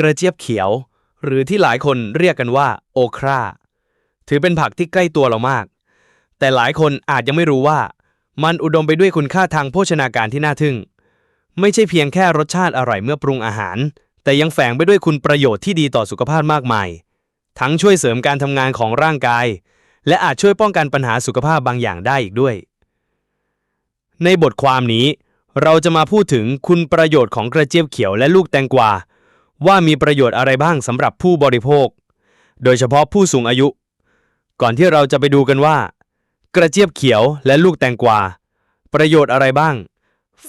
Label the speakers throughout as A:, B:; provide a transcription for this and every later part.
A: กระเจี๊ยบเขียว หรือที่หลายคนเรียกกันว่าโอคราถือเป็นผักที่ใกล้ตัวเรามาก แต่หลายคนอาจยังไม่รู้ว่า มันอุดมไปด้วยคุณค่าทางโภชนาการที่น่าทึ่ง ไม่ใช่เพียงแค่รสชาติอร่อยเมื่อปรุงอาหาร แต่ยังแฝงไปด้วยคุณประโยชน์ที่ดีต่อสุขภาพมากมาย ทั้งช่วยเสริมการทำงานของร่างกาย และอาจช่วยป้องกันปัญหาสุขภาพบางอย่างได้อีกด้วย ในบทความนี้ เราจะมาพูดถึงคุณประโยชน์ของกระเจี๊ยบเขียวและลูกแตงกวา ว่ามีประโยชน์อะไรบ้างสำหรับผู้บริโภค โดยเฉพาะผู้สูงอายุ ก่อนที่เราจะไปดูกันว่า กระเจี๊ยบเขียวและลูกแตงกวา ประโยชน์อะไรบ้าง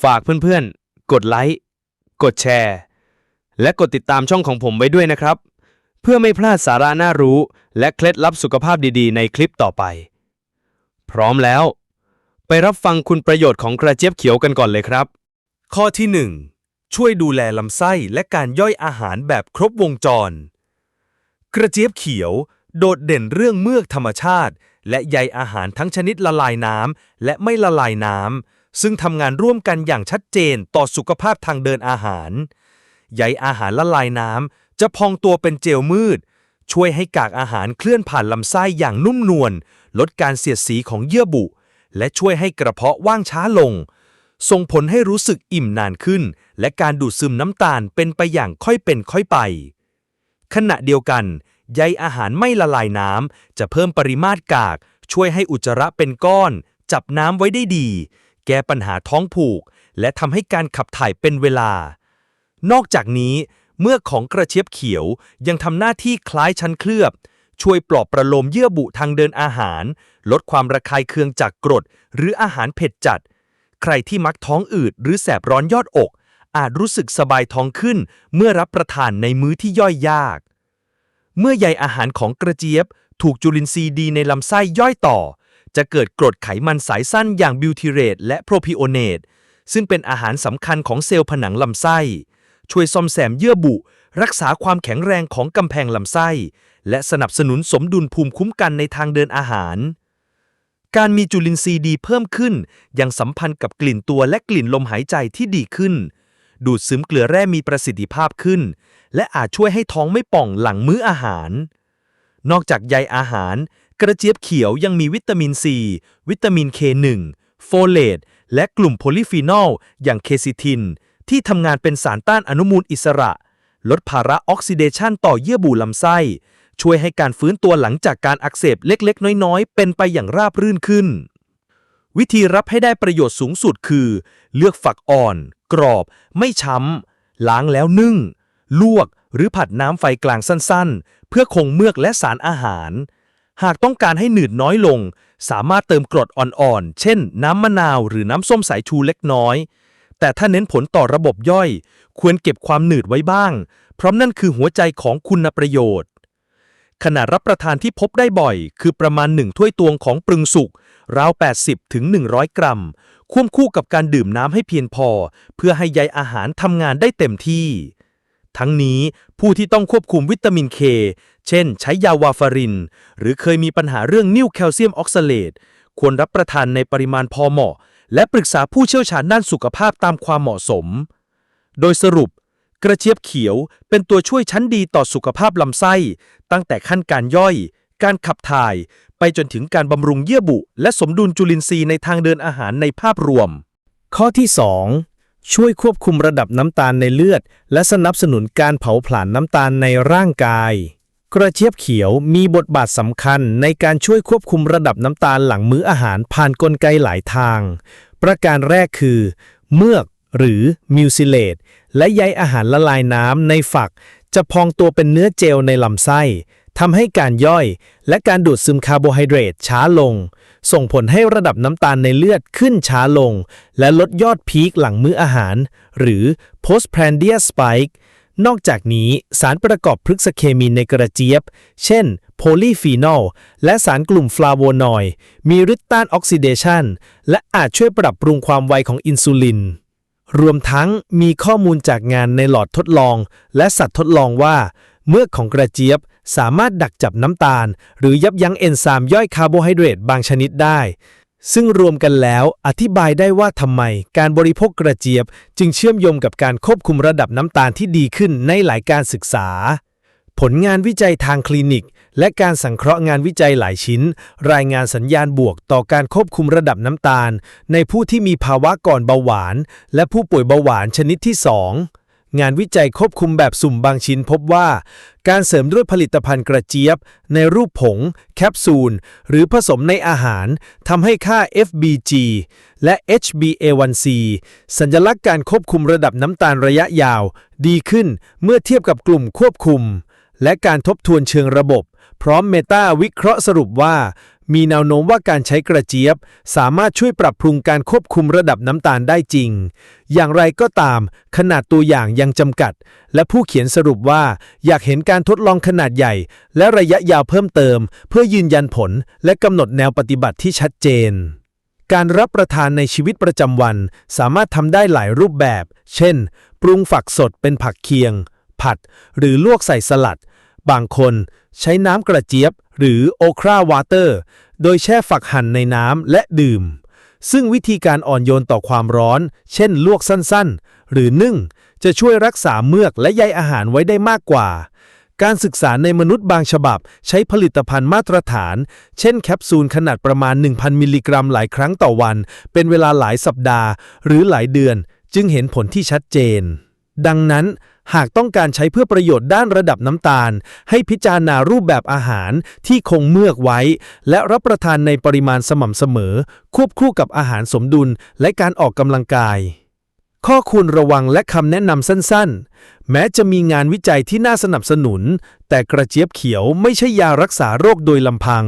A: ฝากเพื่อนๆ กดไลค์ กดแชร์ และกดติดตามช่องของผมไว้ด้วยนะครับ เพื่อไม่พลาดสาระน่ารู้ และเคล็ดลับสุขภาพดีๆ ในคลิปต่อไป พร้อมแล้ว ไปรับฟังคุณประโยชน์ของกระเจี๊ยบเขียวกันก่อนเลยครับ
B: ข้อที่ 1 ช่วยดูแลลำไส้และการย่อยอาหารแบบครบวงจร กระเจี๊ยบเขียว โดดเด่นเรื่องเมือกธรรมชาติ และใยอาหารทั้งชนิดละลายน้ำและไม่ละลายน้ำซึ่งทำงานร่วมกันอย่างชัดเจนต่อสุขภาพทางเดินอาหาร ใยอาหารละลายน้ำจะพองตัวเป็นเจลมืด ช่วยให้กากอาหารเคลื่อนผ่านลำไส้อย่างนุ่มนวลลดการเสียดสีของเยื่อบุ และช่วยให้กระเพาะว่างช้าลง ส่งผลให้รู้สึกอิ่มนานขึ้น และการดูดซึมน้ำตาลเป็นไปอย่างค่อยเป็นค่อยไป ขณะเดียวกันใยอาหารไม่ละลายน้ำจะเพิ่มปริมาตรกาก ช่วยให้อุจจาระเป็นก้อน จับน้ำไว้ได้ดี แก้ปัญหาท้องผูก และทำให้การขับถ่ายเป็นเวลา นอกจากนี้ เมื่อของกระเจี๊ยบเขียวยังทำหน้าที่คล้ายชั้นเคลือบ ช่วยปลอบประโลมเยื่อบุทางเดินอาหาร ลดความระคายเคืองจากกรด หรืออาหารเผ็ดจัด ใครที่มักท้องอืดหรือแสบร้อนยอดอก อาจรู้สึกสบายท้องขึ้น เมื่อรับประทานในมื้อที่ย่อยยาก เมื่อใยอาหารของกระเจี๊ยบ ถูกจุลินทรีย์ดีในลำไส้ย่อยต่อ จะเกิดกรดไขมันสายสั้นอย่างบิวทิเรตและโปรพิโอเนตซึ่งเป็นอาหารสำคัญของเซลล์ผนังลำไส้ ช่วยซ่อมแซมเยื่อบุ รักษาความแข็งแรงของกำแพงลำไส้ และสนับสนุนสมดุลภูมิคุ้มกันในทางเดินอาหาร การมีจุลินทรีย์ดีเพิ่มขึ้น ยังสัมพันธ์กับกลิ่นตัวและกลิ่นลมหายใจที่ดีขึ้น ดูดซึมเกลือแร่มีประสิทธิภาพขึ้น และอาจช่วยให้ท้องไม่ป่องหลังมื้ออาหาร นอกจากใยอาหาร กระเจี๊ยบเขียวยังมีวิตามินซี วิตามิน K1 โฟเลตและกลุ่มโพลีฟีนอลอย่างเคซิทิน ที่ทำงานเป็นสารต้านอนุมูลอิสระ ลดภาระออกซิเดชันต่อเยื่อบุลำไส้ ช่วยให้การฟื้นตัวหลังจากการอักเสบเล็กๆ น้อยๆ เป็นไปอย่างราบรื่นขึ้น วิธีรับให้ได้ประโยชน์สูงสุดคือ เลือกฝักอ่อน กรอบ ไม่ช้ำ ล้างแล้วนึ่ง ลวก หรือผัดน้ำไฟกลางสั้นๆ เพื่อคงเมือกและสารอาหาร หากต้องการให้หนืดน้อยลง สามารถเติมกรดอ่อนๆ เช่น น้ำมะนาวหรือน้ำส้มสายชูเล็กน้อยแต่ถ้าเน้นผลต่อระบบย่อย ควรเก็บความหนืดไว้บ้าง เพราะนั่นคือหัวใจของคุณประโยชน์ ขนาดรับประทานที่พบได้บ่อย คือประมาณ 1 ถ้วยตวงของปรุงสุกราว 80 ถึง 100 กรัม ควบคู่กับการดื่มน้ำให้เพียงพอ เพื่อให้ใยอาหารทำงานได้เต็มที่ ทั้งนี้ผู้ที่ต้องควบคุมวิตามินเค เช่น ใช้ยาวาฟาริน หรือเคยมีปัญหาเรื่องนิ่วแคลเซียมออกซาเลตควรรับประทานในปริมาณพอเหมาะ และปรึกษาผู้เชี่ยวชาญด้านสุขภาพตามความเหมาะสม โดยสรุป กระเจี๊ยบเขียวเป็นตัวช่วยชั้นดีต่อสุขภาพลำไส้ ตั้งแต่ขั้นการย่อย การขับถ่าย ไปจนถึงการบำรุงเยื่อบุ และสมดุลจุลินทรีย์ในทางเดินอาหารในภาพรวม
C: ข้อที่ 2 ช่วยควบคุมระดับน้ำตาลในเลือด และสนับสนุนการเผาผลาญน้ำตาลในร่างกาย กระเจี๊ยบเขียวมีบทบาทสำคัญในการช่วยควบคุมระดับน้ำตาลหลังมื้ออาหารผ่านนกลไกหลายทาง ประการแรกคือ เมือก หรือมิวซิเลตและใยอาหารละลายน้ำในฝัก จะพองตัวเป็นเนื้อเจลในลำไส้ทำให้การย่อย และการดูดซึมคาร์โบไฮเดรตช้าลง ส่งผลให้ระดับน้ำตาลในเลือดขึ้นช้าลง และลดยอดพีคหลังมื้ออาหาร หรือ postprandial spike นอกจากนี้สารประกอบพฤกษเคมีในกระเจี๊ยบ เช่น โพลีฟีนอล และสารกลุ่มฟลาโวนอยด์มีฤทธิ์ต้านออกซิเดชันและอาจช่วยปรับปรุงความไวของอินซูลิน รวมทั้งมีข้อมูลจากงานในหลอดทดลอง และสัตว์ทดลองว่า เมือกของกระเจี๊ยบสามารถดักจับน้ำตาล หรือยับยั้งเอนไซม์ย่อยคาร์โบไฮเดรตบางชนิดได้
B: ซึ่งรวมกันแล้วอธิบายได้ว่าทำไม การบริโภคกระเจี๊ยบ จึงเชื่อมโยงกับการควบคุมระดับน้ำตาลที่ดีขึ้นในหลายการศึกษา ผลงานวิจัยทางคลินิก และการสังเคราะห์งานวิจัยหลายชิ้น รายงานสัญญาณบวกต่อการควบคุมระดับน้ำตาล ในผู้ที่มีภาวะก่อนเบาหวาน และผู้ป่วยเบาหวานชนิดที่ 2 งานวิจัยควบคุมแบบสุ่มบางชิ้นพบว่า การเสริมด้วยผลิตภัณฑ์กระเจี๊ยบ ในรูปผง แคปซูล หรือผสมในอาหารทำให้ค่า FBG และ HbA1c สัญลักษณ์การควบคุมระดับน้ำตาลระยะยาว ดีขึ้นเมื่อเทียบกับกลุ่มควบคุมและการทบทวนเชิงระบบ พร้อมเมตาวิเคราะห์สรุปว่า มีแนวโน้มว่าการใช้กระเจี๊ยบ สามารถช่วยปรับปรุงการควบคุมระดับน้ำตาลได้จริง อย่างไรก็ตาม ขนาดตัวอย่างยังจำกัด และผู้เขียนสรุปว่า อยากเห็นการทดลองขนาดใหญ่ และระยะยาวเพิ่มเติม เพื่อยืนยันผล และกำหนดแนวปฏิบัติที่ชัดเจนการรับประทานในชีวิตประจำวัน สามารถทำได้หลายรูปแบบ เช่น ปรุงฝักสดเป็นผักเคียง ผัด หรือลวกใส่สลัด บางคนใช้น้ำกระเจี๊ยบหรือโอคราวาเตอร์ โดยแช่ฝักหั่นในน้ำและดื่ม ซึ่งวิธีการอ่อนโยนต่อความร้อน เช่นลวกสั้นๆ หรือนึ่ง จะช่วยรักษาเมือกและใยอาหารไว้ได้มากกว่า การศึกษาในมนุษย์บางฉบับ ใช้ผลิตภัณฑ์มาตรฐาน เช่นแคปซูลขนาดประมาณ 1,000 มิลลิกรัมหลายครั้งต่อวัน เป็นเวลาหลายสัปดาห์ หรือหลายเดือน จึงเห็นผลที่ชัดเจน ดังนั้นหากต้องการใช้เพื่อประโยชน์ด้านระดับน้ำตาล ให้พิจารณารูปแบบอาหารที่คงเมือกไว้ และรับประทานในปริมาณสม่ำเสมอ ควบคู่กับอาหารสมดุลและการออกกำลังกาย ข้อควรระวังและคำแนะนำสั้นๆ แม้จะมีงานวิจัยที่น่าสนับสนุน แต่กระเจี๊ยบเขียวไม่ใช่ยารักษาโรคโดยลำพัง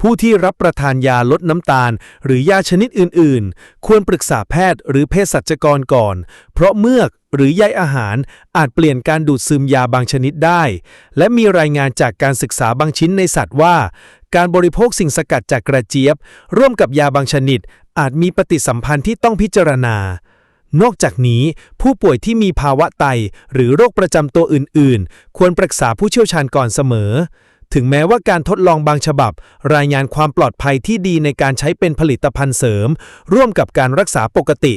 B: ผู้ที่รับประทานยาลดน้ำตาล หรือยาชนิดอื่นๆ ควรปรึกษาแพทย์หรือเภสัชกรก่อน เพราะเมือกหรือใยอาหารอาจเปลี่ยนการดูดซึมยาบางชนิดได้ และมีรายงานจากการศึกษาบางชิ้นในสัตว์ว่า การบริโภคสิ่งสกัดจากกระเจี๊ยบ ร่วมกับยาบางชนิด อาจมีปฏิสัมพันธ์ที่ต้องพิจารณา นอกจากนี้ ผู้ป่วยที่มีภาวะไต หรือโรคประจำตัวอื่น ๆ ควรปรึกษาผู้เชี่ยวชาญก่อนเสมอ ถึงแม้ว่าการทดลองบางฉบับ รายงานความปลอดภัยที่ดีในการใช้เป็นผลิตภัณฑ์เสริม ร่วมกับการรักษาปกติ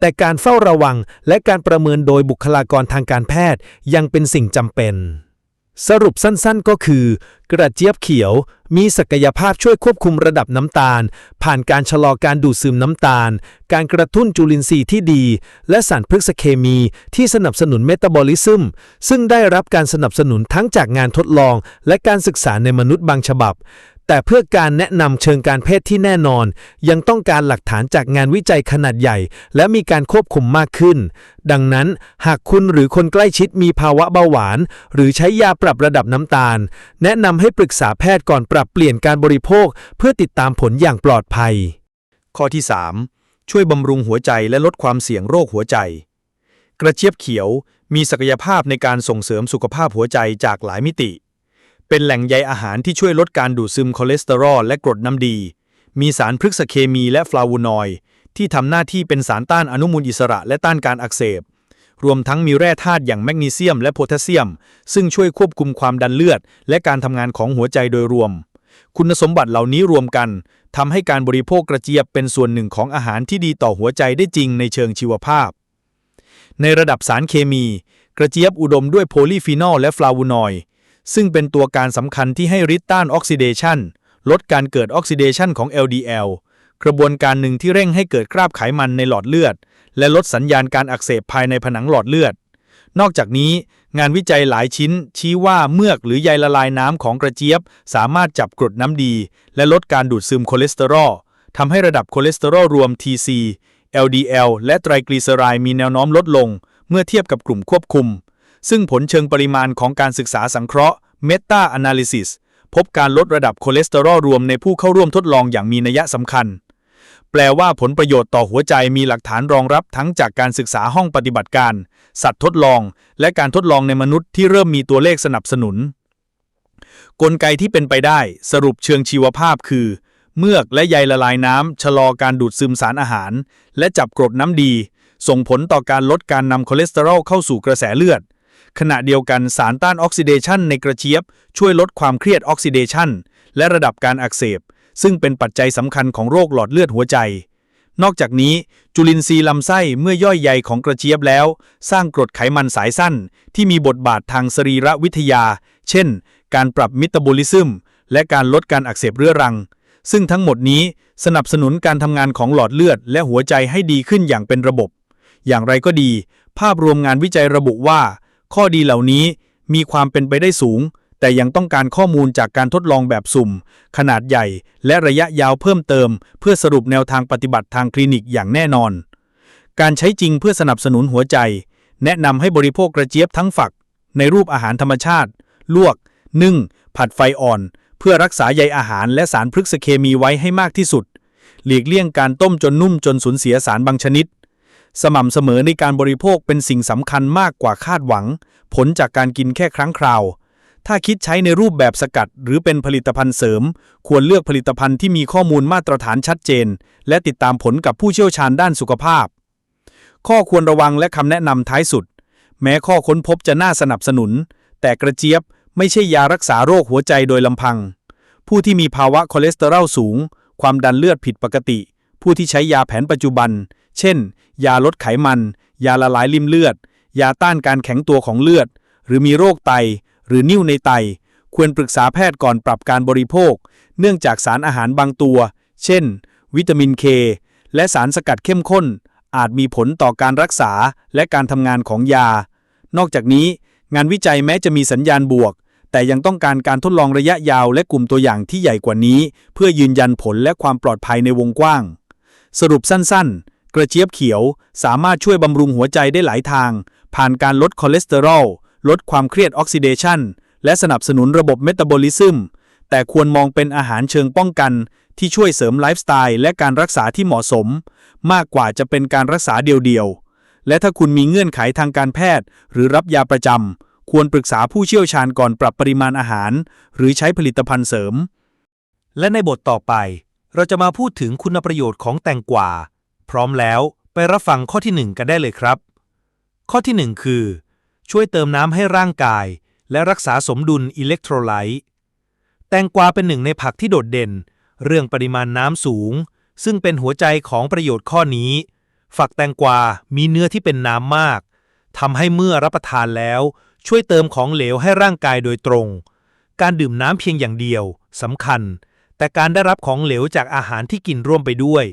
B: แต่การเฝ้าระวังและการประเมินโดยบุคลากรทางการแพทย์ยังเป็นสิ่งจำเป็น สรุปสั้นๆก็คือ กระเจี๊ยบเขียวมีศักยภาพช่วยควบคุมระดับน้ำตาล ผ่านการชะลอการดูดซึมน้ำตาล การกระตุ้นจุลินทรีย์ที่ดี และสารพฤกษเคมีที่สนับสนุนเมตาบอลิซึม ซึ่งได้รับการสนับสนุนทั้งจากงานทดลอง และการศึกษาในมนุษย์บางฉบับ แต่เพื่อการแนะนำเชิงการแพทย์ที่แน่นอน ยังต้องการหลักฐานจากงานวิจัยขนาดใหญ่ และมีการควบคุมมากขึ้น ดังนั้น หากคุณหรือคนใกล้ชิดมีภาวะเบาหวาน หรือใช้ยาปรับระดับน้ำตาล แนะนำให้ปรึกษาแพทย์ก่อนปรับเปลี่ยนการบริโภค เพื่อติดตามผลอย่างปลอดภัย
A: ข้อที่ 3 ช่วยบำรุงหัวใจและลดความเสี่ยงโรคหัวใจ กระเจี๊ยบเขียวมีศักยภาพในการส่งเสริมสุขภาพหัวใจจากหลายมิติ เป็นแหล่งใยอาหารที่ช่วยลดการดูดซึมคอเลสเตอรอลและกรดน้ำดี มีสารพฤกษเคมีและฟลาวูนอยด์ที่ทำหน้าที่เป็นสารต้านอนุมูลอิสระและต้านการอักเสบ รวมทั้งมีแร่ธาตุอย่างแมกนีเซียมและโพแทสเซียม ซึ่งช่วยควบคุมความดันเลือด และการทำงานของหัวใจโดยรวม คุณสมบัติเหล่านี้รวมกันทำให้การบริโภคกระเจี๊ยบเป็นส่วนหนึ่งของอาหารที่ดีต่อหัวใจได้จริงในเชิงชีวภาพ ในระดับสารเคมี กระเจี๊ยบอุดมด้วยโพลีฟีนอลและฟลาวูนอยด์ ซึ่งเป็นตัวการสำคัญที่ให้ฤทธิ์ต้านออกซิเดชันลดการเกิดออกซิเดชันของ LDL กระบวนการหนึ่งที่เร่งให้เกิดคราบไขมันในหลอดเลือด และลดสัญญาณการอักเสบภายในผนังหลอดเลือด นอกจากนี้งานวิจัยหลายชิ้น ชี้ว่าเมือกหรือใยละลายน้ำของกระเจี๊ยบ สามารถจับกรดน้ำดี และลดการดูดซึมคอเลสเตอรอลทำให้ระดับคอเลสเตอรอลรวม TC LDL และไตรกลีเซอไรด์มีแนวโน้มลดลง เมื่อเทียบกับกลุ่มควบคุม ซึ่งผลเชิงปริมาณของการศึกษาสังเคราะห์ Meta Analysis พบการลดระดับคอเลสเตอรอลรวมในผู้เข้าร่วมทดลองอย่างมีนัยสำคัญ แปลว่าผลประโยชน์ต่อหัวใจมีหลักฐานรองรับทั้งจากการศึกษาห้องปฏิบัติการ สัตว์ทดลอง และการทดลองในมนุษย์ที่เริ่มมีตัวเลขสนับสนุน กลไกที่เป็นไปได้สรุปเชิงชีวภาพคือ เมือกและใยละลายน้ำชะลอการดูดซึมสารอาหาร และจับกรดน้ำดี ส่งผลต่อการลดการนำคอเลสเตอรอลเข้าสู่กระแสเลือด ขณะเดียวกันสารต้านออกซิเดชันในกระเจี๊ยบ ช่วยลดความเครียดออกซิเดชันและระดับการอักเสบ
D: ซึ่งเป็นปัจจัยสำคัญของโรคหลอดเลือดหัวใจ นอกจากนี้ จุลินทรีย์ลำไส้เมื่อย่อยใยของกระเจี๊ยบแล้ว สร้างกรดไขมันสายสั้น ที่มีบทบาททางสรีรวิทยา เช่น การปรับมิตาบอลิซึมและการลดการอักเสบเรื้อรัง ซึ่งทั้งหมดนี้สนับสนุนการทำงานของหลอดเลือด และหัวใจให้ดีขึ้นอย่างเป็นระบบ อย่างไรก็ดี ภาพรวมงานวิจัยระบุว่า ข้อดีเหล่านี้มีความเป็นไปได้สูง แต่ยังต้องการข้อมูลจากการทดลองแบบสุ่ม ขนาดใหญ่ และระยะยาวเพิ่มเติม เพื่อสรุปแนวทางปฏิบัติทางคลินิกอย่างแน่นอน การใช้จริงเพื่อสนับสนุนหัวใจ แนะนำให้บริโภคกระเจี๊ยบทั้งฝัก ในรูปอาหารธรรมชาติ ลวก นึ่ง ผัดไฟอ่อน เพื่อรักษาใยอาหารและสารพฤกษเคมีไว้ให้มากที่สุด หลีกเลี่ยงการต้มจนนุ่มจนสูญเสียสารบางชนิด สม่ำเสมอในการบริโภคเป็นสิ่งสำคัญมากกว่าคาดหวัง ผลจากการกินแค่ครั้งคราว ถ้าคิดใช้ในรูปแบบสกัดหรือเป็นผลิตภัณฑ์เสริม ควรเลือกผลิตภัณฑ์ที่มีข้อมูลมาตรฐานชัดเจน และติดตามผลกับผู้เชี่ยวชาญด้านสุขภาพ ข้อควรระวังและคำแนะนำท้ายสุด แม้ข้อค้นพบจะน่าสนับสนุน แต่กระเจี๊ยบไม่ใช่ยารักษาโรคหัวใจโดยลำพัง ผู้ที่มีภาวะคอเลสเตอรอลสูง ความดันเลือดผิดปกติ ผู้ที่ใช้ยาแผนปัจจุบัน เช่น ยาลดไขมัน ยาละลายริ่มเลือด ยาต้านการแข็งตัวของเลือด หรือมีโรคไต หรือนิ่วในไต ควรปรึกษาแพทย์ก่อนปรับการบริโภค เนื่องจากสารอาหารบางตัว เช่น วิตามินเคและสารสกัดเข้มข้น อาจมีผลต่อการรักษาและการทำงานของยา นอกจากนี้ งานวิจัยแม้จะมีสัญญาณบวก แต่ยังต้องการการทดลองระยะยาวและกลุ่มตัวอย่างที่ใหญ่กว่านี้ เพื่อยืนยันผลและความปลอดภัยในวงกว้าง สรุปสั้นๆ กระเจี๊ยบเขียวสามารถช่วยบำรุงหัวใจได้หลายทาง ผ่านการลดคอเลสเตอรอล ลดความเครียดออกซิเดชันและสนับสนุนระบบเมตาบอลิซึม แต่ควรมองเป็นอาหารเชิงป้องกัน ที่ช่วยเสริมไลฟ์สไตล์และการรักษาที่เหมาะสม มากกว่าจะเป็นการรักษาเดียวๆ และถ้าคุณมีเงื่อนไขทางการแพทย์ หรือรับยาประจำควรปรึกษาผู้เชี่ยวชาญก่อนปรับปริมาณอาหาร หรือใช้ผลิตภัณฑ์เสริม
B: และในบทต่อไป เราจะมาพูดถึงคุณประโยชน์ของแตงกวา พร้อมแล้วไปรับฟังข้อที่ 1 กันได้เลยครับ ข้อที่ 1 คือ ช่วยเติมน้ำให้ร่างกาย และรักษาสมดุลอิเล็กโทรไลต์แตงกวาเป็นหนึ่งในผักที่โดดเด่น เรื่องปริมาณน้ำสูง ซึ่งเป็นหัวใจของประโยชน์ข้อนี้ ฝักแตงกวา มีเนื้อที่เป็นน้ำมากทำให้เมื่อรับประทานแล้ว ช่วยเติมของเหลวให้ร่างกายโดยตรง การดื่มน้ำเพียงอย่างเดียวสำคัญ แต่การได้รับของเหลวจากอาหารที่กินร่วมไปด้วย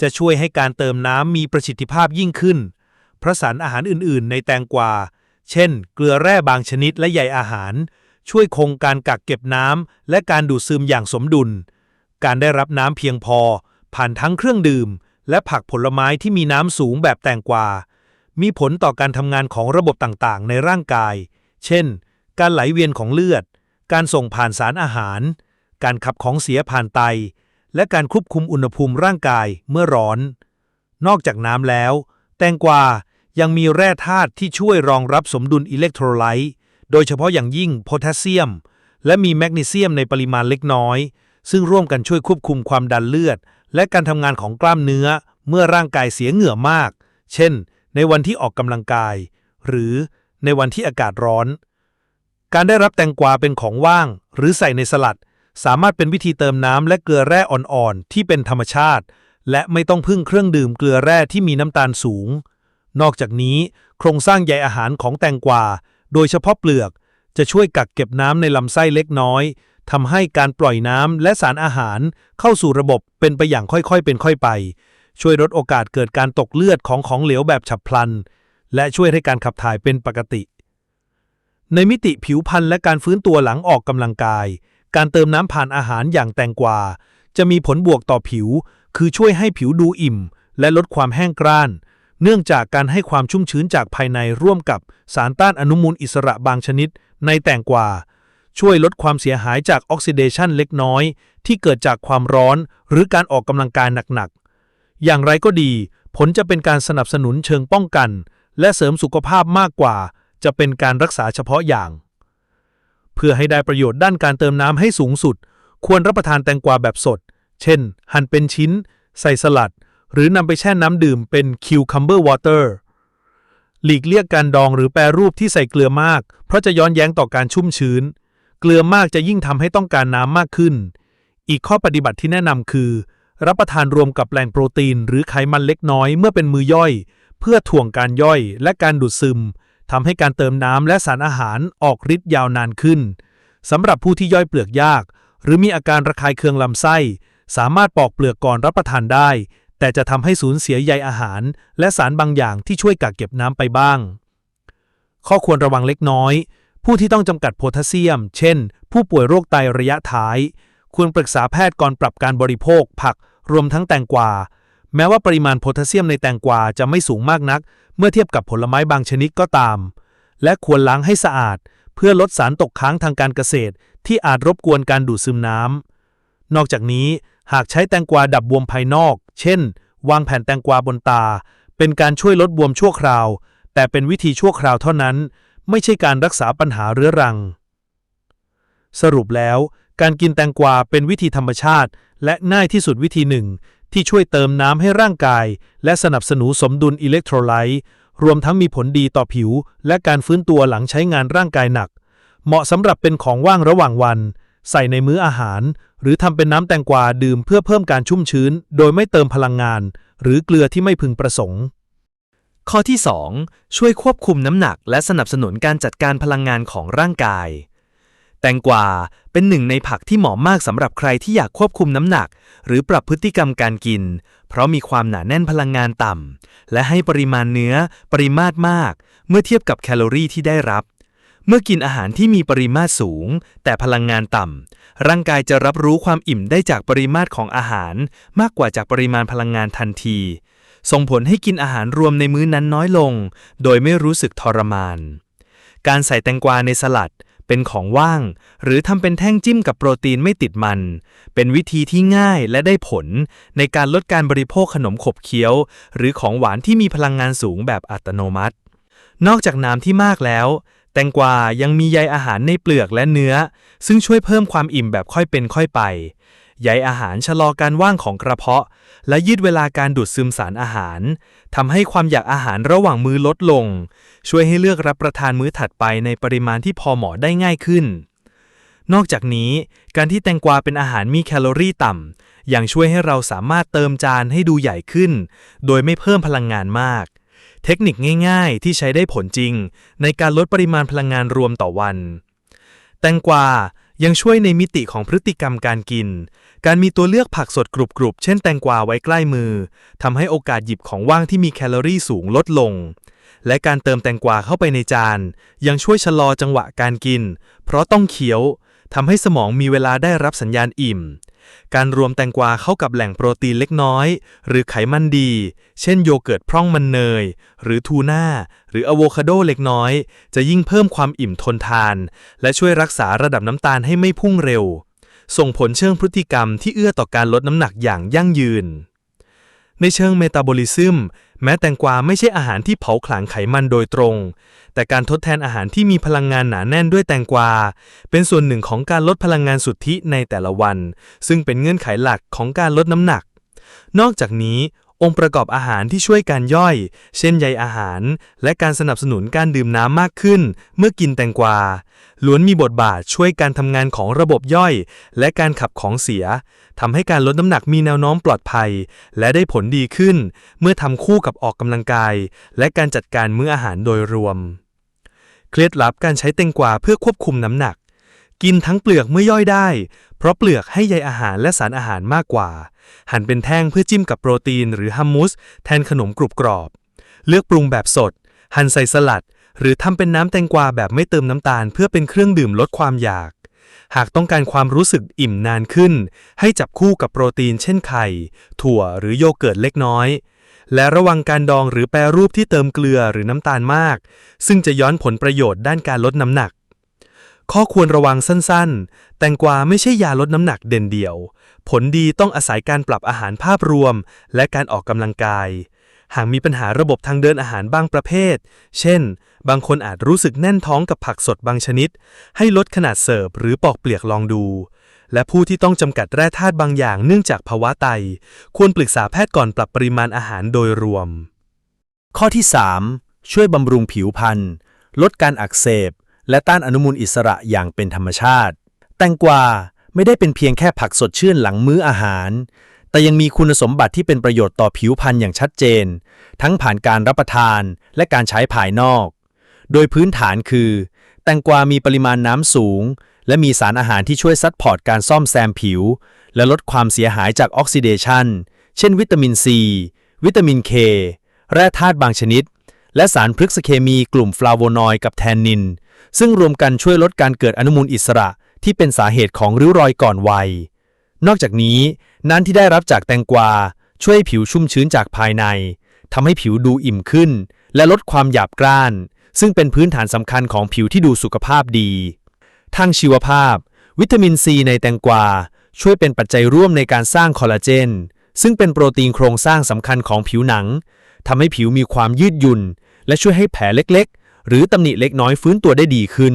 B: จะช่วยให้การเติมน้ำมีประสิทธิภาพยิ่งขึ้น เพราะสารอาหารอื่นๆ ในแตงกวา เช่น เกลือแร่บางชนิดและใยอาหาร ช่วยคงการกักเก็บน้ำและการดูดซึมอย่างสมดุล การได้รับน้ำเพียงพอ ผ่านทั้งเครื่องดื่ม และผักผลไม้ที่มีน้ำสูงแบบแตงกวา มีผลต่อการทำงานของระบบต่างๆ ในร่างกาย เช่น การไหลเวียนของเลือด การส่งผ่านสารอาหาร การขับของเสียผ่านไต และการควบคุมอุณหภูมิร่างกายเมื่อร้อน นอกจากน้ำแล้ว แตงกวายังมีแร่ธาตุที่ช่วยรองรับสมดุลอิเล็กโทรไลต์ โดยเฉพาะอย่างยิ่งโพแทสเซียม และมีแมกนีเซียมในปริมาณเล็กน้อย ซึ่งร่วมกันช่วยควบคุมความดันเลือด และการทำงานของกล้ามเนื้อเมื่อร่างกายเสียเหงื่อมาก เช่น ในวันที่ออกกำลังกาย หรือในวันที่อากาศร้อน การได้รับแตงกวาเป็นของว่าง หรือใส่ในสลัด สามารถเป็นวิธีเติมน้ำและเกลือแร่อ่อนๆ ที่เป็นธรรมชาติ และไม่ต้องพึ่งเครื่องดื่มเกลือแร่ที่มีน้ำตาลสูง นอกจากนี้ โครงสร้างใยอาหารของแตงกวา โดยเฉพาะเปลือก จะช่วยกักเก็บน้ำในลำไส้เล็กน้อยทำให้การปล่อยน้ำและสารอาหารเข้าสู่ระบบเป็นไปอย่างค่อยๆ เป็นค่อยไป ช่วยลดโอกาสเกิดการตกเลือดของของเหลวแบบฉับพลัน และช่วยให้การขับถ่ายเป็นปกติ ในมิติผิวพรรณและการฟื้นตัวหลังออกกำลังกาย การเติมน้ำผ่านอาหารอย่างแตงกวา จะมีผลบวกต่อผิว คือช่วยให้ผิวดูอิ่ม และลดความแห้งกร้าน เนื่องจากการให้ความชุ่มชื้นจากภายในร่วมกับสารต้านอนุมูลอิสระบางชนิด ในแตงกวา ช่วยลดความเสียหายจากออกซิเดชันเล็กน้อย ที่เกิดจากความร้อน หรือการออกกำลังกายหนักๆ อย่างไรก็ดี ผลจะเป็นการสนับสนุนเชิงป้องกัน และเสริมสุขภาพมากกว่า จะเป็นการรักษาเฉพาะอย่าง พื่อให้ได้ประโยชน์ด้านการเติมน้ำให้สูงสุด ควรรับประทานแตงกวาแบบสด เช่น หั่นเป็นชิ้น ใส่สลัด หรือนำไปแช่น้ำดื่มเป็น cucumber water หลีกเลี่ยงการดองหรือแปรรูปที่ใส่เกลือมาก เพราะจะย้อนแย้งต่อการชุ่มชื้น เกลือมากจะยิ่งทำให้ต้องการน้ำมากขึ้น
E: อีกข้อปฏิบัติที่แนะนำคือ รับประทานรวมกับแหล่งโปรตีน หรือไขมันเล็กน้อยเมื่อเป็นมือย่อย เพื่อถ่วงการย่อยและการดูดซึม ทำให้การเติมน้ำและสารอาหารออกฤทธิ์ยาวนานขึ้นสำหรับผู้ที่ย่อยเปลือกยาก หรือมีอาการระคายเคืองลำไส้ สามารถปอกเปลือกก่อนรับประทานได้ แต่จะทำให้สูญเสียใยอาหาร และสารบางอย่างที่ช่วยกักเก็บน้ำไปบ้าง ข้อควรระวังเล็กน้อย ผู้ที่ต้องจำกัดโพแทสเซียม เช่น ผู้ป่วยโรคไตระยะท้าย ควรปรึกษาแพทย์ก่อนปรับการบริโภค ผัก รวมทั้งแตงกวาแม้ว่าปริมาณโพแทสเซียมในแตงกวาจะไม่สูงมากนัก เมื่อเทียบกับผลไม้บางชนิดก็ตาม และควรล้างให้สะอาด เพื่อลดสารตกค้างทางการเกษตร ที่อาจรบกวนการดูดซึมน้ำนอกจากนี้หากใช้แตงกวาดับบวมภายนอก เช่น วางแผ่นแตงกวาบนตา เป็นการช่วยลดบวมชั่วคราว แต่เป็นวิธีชั่วคราวเท่านั้น ไม่ใช่การรักษาปัญหาเรื้อรัง สรุปแล้ว การกินแตงกวาเป็นวิธีธรรมชาติ และง่ายที่สุดวิธีหนึ่ง ที่ช่วยเติมน้ำให้ร่างกาย และสนับสนุนสมดุลอิเล็กโทรไลต์รวมทั้งมีผลดีต่อผิว และการฟื้นตัวหลังใช้งานร่างกายหนัก เหมาะสำหรับเป็นของว่างระหว่างวัน ใส่ในมื้ออาหาร หรือทำเป็นน้ำแตงกวาดื่มเพื่อเพิ่มการชุ่มชื้น โดยไม่เติมพลังงาน หรือเกลือที่ไม่พึงประสงค์
B: ข้อที่ 2 ช่วยควบคุมน้ำหนัก และสนับสนุนการจัดการพลังงานของร่างกาย แตงกวาเป็นหนึ่งในผักที่เหมาะมากสำหรับใครที่อยากควบคุมน้ำหนัก หรือปรับพฤติกรรมการกิน เพราะมีความหนาแน่นพลังงานต่ำและให้ปริมาณเนื้อปริมาตรมาก เมื่อเทียบกับแคลอรี่ที่ได้รับ เมื่อกินอาหารที่มีปริมาตรสูง แต่พลังงานต่ำร่างกายจะรับรู้ความอิ่มได้จากปริมาตรของอาหาร มากกว่าจากปริมาณพลังงานทันที ส่งผลให้กินอาหารรวมในมื้อนั้นน้อยลง โดยไม่รู้สึกทรมานการใส่แตงกวาในสลัด เป็นของว่าง หรือทำเป็นแท่งจิ้มกับโปรตีนไม่ติดมัน เป็นวิธีที่ง่ายและได้ผล ในการลดการบริโภคขนมขบเคี้ยว หรือของหวานที่มีพลังงานสูงแบบอัตโนมัติ นอกจากน้ำที่มากแล้ว แตงกวายังมีใยอาหารในเปลือกและเนื้อ ซึ่งช่วยเพิ่มความอิ่มแบบค่อยเป็นค่อยไป ใยอาหารชะลอการว่างของกระเพาะ และยืดเวลาการดูดซึมสารอาหารทำให้ความอยากอาหารระหว่างมื้อลดลง ช่วยให้เลือกรับประทานมื้อถัดไปในปริมาณที่พอเหมาะได้ง่ายขึ้น นอกจากนี้ การที่แตงกวาเป็นอาหารมีแคลอรี่ต่ำยังช่วยให้เราสามารถเติมจานให้ดูใหญ่ขึ้น โดยไม่เพิ่มพลังงานมากเทคนิคง่ายๆ ที่ใช้ได้ผลจริง ในการลดปริมาณพลังงานรวมต่อวัน แตงกวา ยังช่วยในมิติของพฤติกรรมการกิน การมีตัวเลือกผักสดกรุบๆ เช่นแตงกวาไว้ใกล้มือทำให้โอกาสหยิบของว่างที่มีแคลอรี่สูงลดลง และการเติมแตงกวาเข้าไปในจาน ยังช่วยชะลอจังหวะการกิน เพราะต้องเคี้ยวทำให้สมองมีเวลาได้รับสัญญาณอิ่ม การรวมแตงกวาเข้ากับแหล่งโปรตีนเล็กน้อย หรือไขมันดี เช่นโยเกิร์ตพร่องมันเนย หรือทูน่า หรืออะโวคาโดเล็กน้อย จะยิ่งเพิ่มความอิ่มทนทาน และช่วยรักษาระดับน้ำตาลให้ไม่พุ่งเร็ว ส่งผลเชิงพฤติกรรมที่เอื้อต่อการลดน้ำหนักอย่างยั่งยืน ในเชิงเมตาบอลิซึมแม้แตงกวาไม่ใช่อาหารที่เผาผลาญไขมันโดยตรง แต่การทดแทนอาหารที่มีพลังงานหนาแน่นด้วยแตงกวา เป็นส่วนหนึ่งของการลดพลังงานสุทธิในแต่ละวัน ซึ่งเป็นเงื่อนไขหลักของการลดน้ำหนัก นอกจากนี้ องค์ประกอบอาหารที่ช่วยการย่อย เช่นใยอาหาร และการสนับสนุนการดื่มน้ำมากขึ้น เมื่อกินแตงกวา ล้วนมีบทบาทช่วยการทำงานของระบบย่อย และการขับของเสียทำให้การลดน้ำหนักมีแนวโน้มปลอดภัย และได้ผลดีขึ้น เมื่อทำคู่กับออกกำลังกาย และการจัดการมื้ออาหารโดยรวม เคล็ดลับการใช้แตงกวาเพื่อควบคุมน้ำหนัก กินทั้งเปลือกเมื่อย่อยได้ เพราะเปลือกให้ใยอาหารและสารอาหารมากกว่า หั่นเป็นแท่งเพื่อจิ้มกับโปรตีนหรือฮัมมุสแทนขนมกรุบกรอบ เลือกปรุงแบบสด หั่นใส่สลัด หรือทำเป็นน้ำแตงกวาแบบไม่เติมน้ำตาล เพื่อเป็นเครื่องดื่มลดความอยาก หากต้องการความรู้สึกอิ่มนานขึ้น ให้จับคู่กับโปรตีนเช่นไข่ ถั่วหรือโยเกิร์ตเล็กน้อยและระวังการดองหรือแปรรูปที่เติมเกลือหรือน้ำตาลมาก ซึ่งจะย้อนผลประโยชน์ด้านการลดน้ำหนัก ข้อควรระวังสั้นๆ แตงกวาไม่ใช่ยาลดน้ำหนักเด่นเดี่ยว ผลดีต้องอาศัยการปรับอาหารภาพรวม และการออกกำลังกาย หากมีปัญหาระบบทางเดินอาหารบางประเภท เช่น บางคนอาจรู้สึกแน่นท้องกับผักสดบางชนิด ให้ลดขนาดเสิร์ฟหรือปอกเปลือกลองดู และผู้ที่ต้องจำกัดแร่ธาตุบางอย่างเนื่องจากภาวะไต ควรปรึกษาแพทย์ก่อนปรับปริมาณอาหารโดยรวม
F: ข้อที่ 3 ช่วยบำรุงผิวพรรณลดการอักเสบ และต้านอนุมูลอิสระอย่างเป็นธรรมชาติ แตงกวา
B: ไม่ได้เป็นเพียงแค่ผักสดชื่นหลังมื้ออาหาร แต่ยังมีคุณสมบัติที่เป็นประโยชน์ต่อผิวพรรณอย่างชัดเจน ทั้งผ่านการรับประทานและการใช้ภายนอก โดยพื้นฐานคือ แตงกวามีปริมาณน้ำสูง และมีสารอาหารที่ช่วยซัดพอร์ตการซ่อมแซมผิว และลดความเสียหายจากออกซิเดชันเช่น วิตามินซี วิตามินเคแร่ธาตุบางชนิด และสารพฤกษเคมีกลุ่มฟลาโวนอยด์กับแทนนิน ซึ่งรวมกันช่วยลดการเกิดอนุมูลอิสระที่เป็นสาเหตุของริ้วรอยก่อนวัย นอกจากนี้ น้ำที่ได้รับจากแตงกวา ช่วยผิวชุ่มชื้นจากภายในทำให้ผิวดูอิ่มขึ้น และลดความหยาบกร้าน ซึ่งเป็นพื้นฐานสำคัญของผิวที่ดูสุขภาพดี ทางชีวภาพ วิตามินซีในแตงกวา ช่วยเป็นปัจจัยร่วมในการสร้างคอลลาเจน ซึ่งเป็นโปรตีนโครงสร้างสำคัญของผิวหนังทำให้ผิวมีความยืดหยุ่น และช่วยให้แผลเล็ก หรือตำหนิเล็กน้อยฟื้นตัวได้ดีขึ้น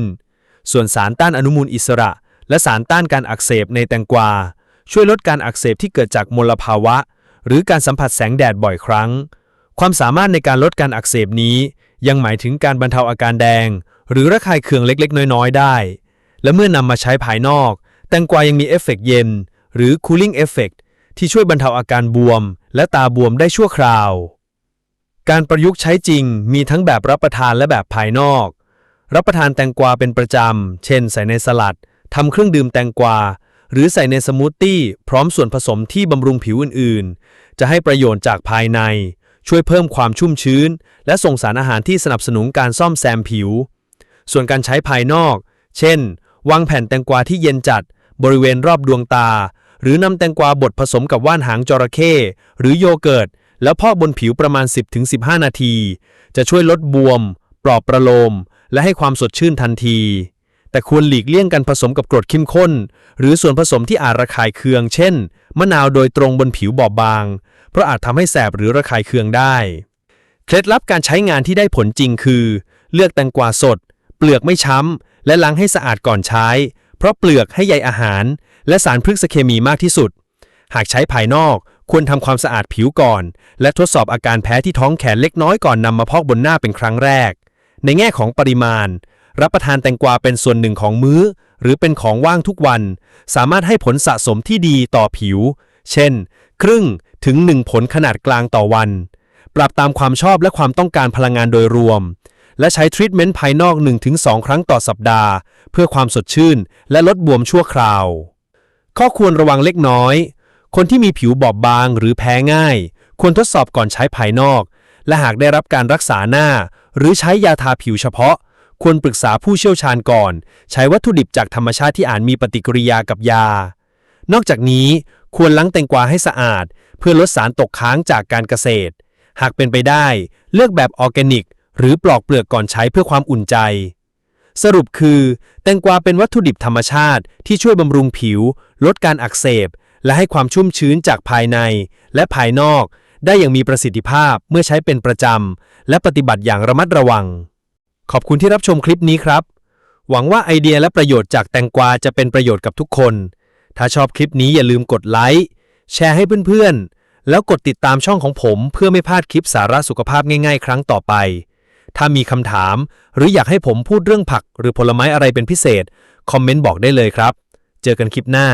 B: ส่วนสารต้านอนุมูลอิสระ และสารต้านการอักเสบในแตงกวา ช่วยลดการอักเสบที่เกิดจากมลภาวะ หรือการสัมผัสแสงแดดบ่อยครั้ง ความสามารถในการลดการอักเสบนี้ ยังหมายถึงการบรรเทาอาการแดง หรือระคายเคืองเล็กๆ น้อยๆ ได้ และเมื่อนำมาใช้ภายนอก แตงกวายังมีเอฟเฟกต์เย็น หรือ cooling effect ที่ช่วยบรรเทาอาการบวม และตาบวมได้ชั่วคราว การประยุกต์ใช้จริงมีทั้งแบบรับประทานและแบบภายนอก รับประทานแตงกวาเป็นประจำ เช่นใส่ในสลัดทำเครื่องดื่มแตงกวา หรือใส่ในสมูทตี้พร้อมส่วนผสมที่บำรุงผิวอื่นๆ จะให้ประโยชน์จากภายใน ช่วยเพิ่มความชุ่มชื้น และส่งสารอาหารที่สนับสนุนการซ่อมแซมผิว ส่วนการใช้ภายนอก เช่น วางแผ่นแตงกวาที่เย็นจัด บริเวณรอบดวงตา หรือนำแตงกวาบดผสมกับว่านหางจระเข้หรือโยเกิร์ต แล้วพอกบนผิวประมาณ 10-15 นาที จะช่วยลดบวม ปลอบประโลม และให้ความสดชื่นทันที แต่ควรหลีกเลี่ยงการผสมกับกรดเข้มข้น หรือส่วนผสมที่อาจระคายเคือง เช่น มะนาวโดยตรงบนผิวบอบบาง เพราะอาจทำให้แสบหรือระคายเคืองได้ เคล็ดลับการใช้งานที่ได้ผลจริงคือ เลือกแตงกวาสด เปลือกไม่ช้ำ และล้างให้สะอาดก่อนใช้ เพราะเปลือกให้ใยอาหาร และสารพฤกษเคมีมากที่สุด หากใช้ภายนอก ควรทำความสะอาดผิวก่อน และทดสอบอาการแพ้ที่ท้องแขนเล็กน้อยก่อนนำมาพอกบนหน้าเป็นครั้งแรก ในแง่ของปริมาณ รับประทานแตงกวาเป็นส่วนหนึ่งของมื้อ หรือเป็นของว่างทุกวัน สามารถให้ผลสะสมที่ดีต่อผิว เช่น ครึ่งถึง1ผลขนาดกลางต่อวัน ปรับตามความชอบและความต้องการพลังงานโดยรวม และใช้ทรีทเมนต์ภายนอก 1-2 ครั้งต่อสัปดาห์ เพื่อความสดชื่น และลดบวมชั่วคราว ข้อควรระวังเล็กน้อย คนที่มีผิวบอบบางหรือแพ้ง่าย ควรทดสอบก่อนใช้ภายนอก และหากได้รับการรักษาหน้า หรือใช้ยาทาผิวเฉพาะ ควรปรึกษาผู้เชี่ยวชาญก่อน ใช้วัตถุดิบจากธรรมชาติที่อาจมีปฏิกิริยากับยา นอกจากนี้ควรล้างแตงกวาให้สะอาด เพื่อลดสารตกค้างจากการเกษตร หากเป็นไปได้ เลือกแบบออร์แกนิก หรือปลอกเปลือกก่อนใช้เพื่อความอุ่นใจสรุปคือ แตงกวาเป็นวัตถุดิบธรรมชาติที่ช่วยบำรุงผิว ลดการอักเสบ และให้ความชุ่มชื้นจากภายในและภายนอก ได้อย่างมีประสิทธิภาพเมื่อใช้เป็นประจำ และปฏิบัติอย่างระมัดระวัง ขอบคุณที่รับชมคลิปนี้ครับ หวังว่าไอเดียและประโยชน์จากแตงกวาจะเป็นประโยชน์กับทุกคน ถ้าชอบคลิปนี้อย่าลืมกดไลค์แชร์ให้เพื่อนๆ แล้วกดติดตามช่องของผมเพื่อไม่พลาดคลิปสาระสุขภาพง่าย ๆ ครั้งต่อไป ถ้ามีคำถาม หรืออยากให้ผมพูดเรื่องผัก หรือผลไม้อะไรเป็นพิเศษ คอมเมนต์บอกได้เลยครับ เจอกันคลิปหน้า